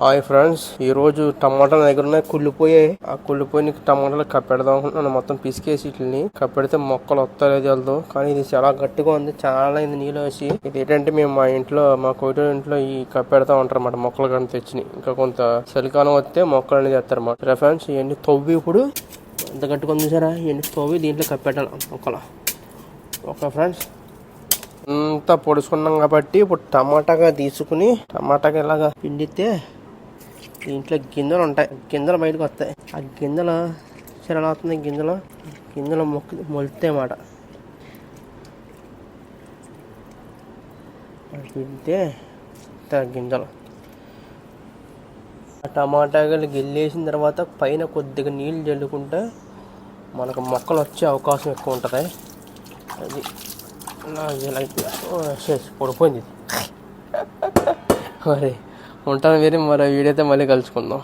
Hi friends ఈ రోజు టమాటాల దగ్గర ఉన్నాయి కుళ్ళిపోయాయి. ఆ కుళ్ళిపోయిన టమాటాలు కప్పెడదాం అనుకుంటున్నాను. మొత్తం పిసికేసి వీటిని కప్పెడితే మొక్కలు వస్తాయో తెలదు. కానీ ఇది చాలా గట్టిగా ఉంది చాలా అయింది నీళ్ళు వేసి. ఇది ఏంటంటే మేము మా ఇంట్లో మా కోటి ఇంట్లో ఈ కప్పెడతా ఉంటారు అన్నమాట మొక్కలు కానీ తెచ్చి. ఇంకా కొంత చలికాలం వస్తే మొక్కలు అనేది వేస్తారన్నమాట అన్నమాట. ఫ్రెండ్స్ ఇవన్నీ తవ్వి ఇప్పుడు ఎంత గట్టిగా ఉంది సరే ఇవన్నీ తవ్వి దీంట్లో కప్పెట్టాలి మొక్కలు. ఓకే ఫ్రెండ్స్ అంతా పొడుచుకున్నాం కాబట్టి ఇప్పుడు టమాటాగా తీసుకుని టమాటాగా ఇలాగా పిండితే దీంట్లో గింజలు ఉంటాయి. గింజలు బయటకు వస్తాయి. ఆ గింజలు చిరలు అవుతుంది వస్తుంది గింజలు గింజలు మొక్క మొలితే మాట తింటే గింజలు. ఆ టమాటాలు గిల్లేసిన తర్వాత పైన కొద్దిగా నీళ్ళు చల్లుకుంటే మనకు మొక్కలు వచ్చే అవకాశం ఎక్కువ ఉంటుంది. అది నాకు ఇలా పడిపోయింది మరి ఉంటాను వేరే మరో వీడియోతో మళ్ళీ కలుసుకుందాం.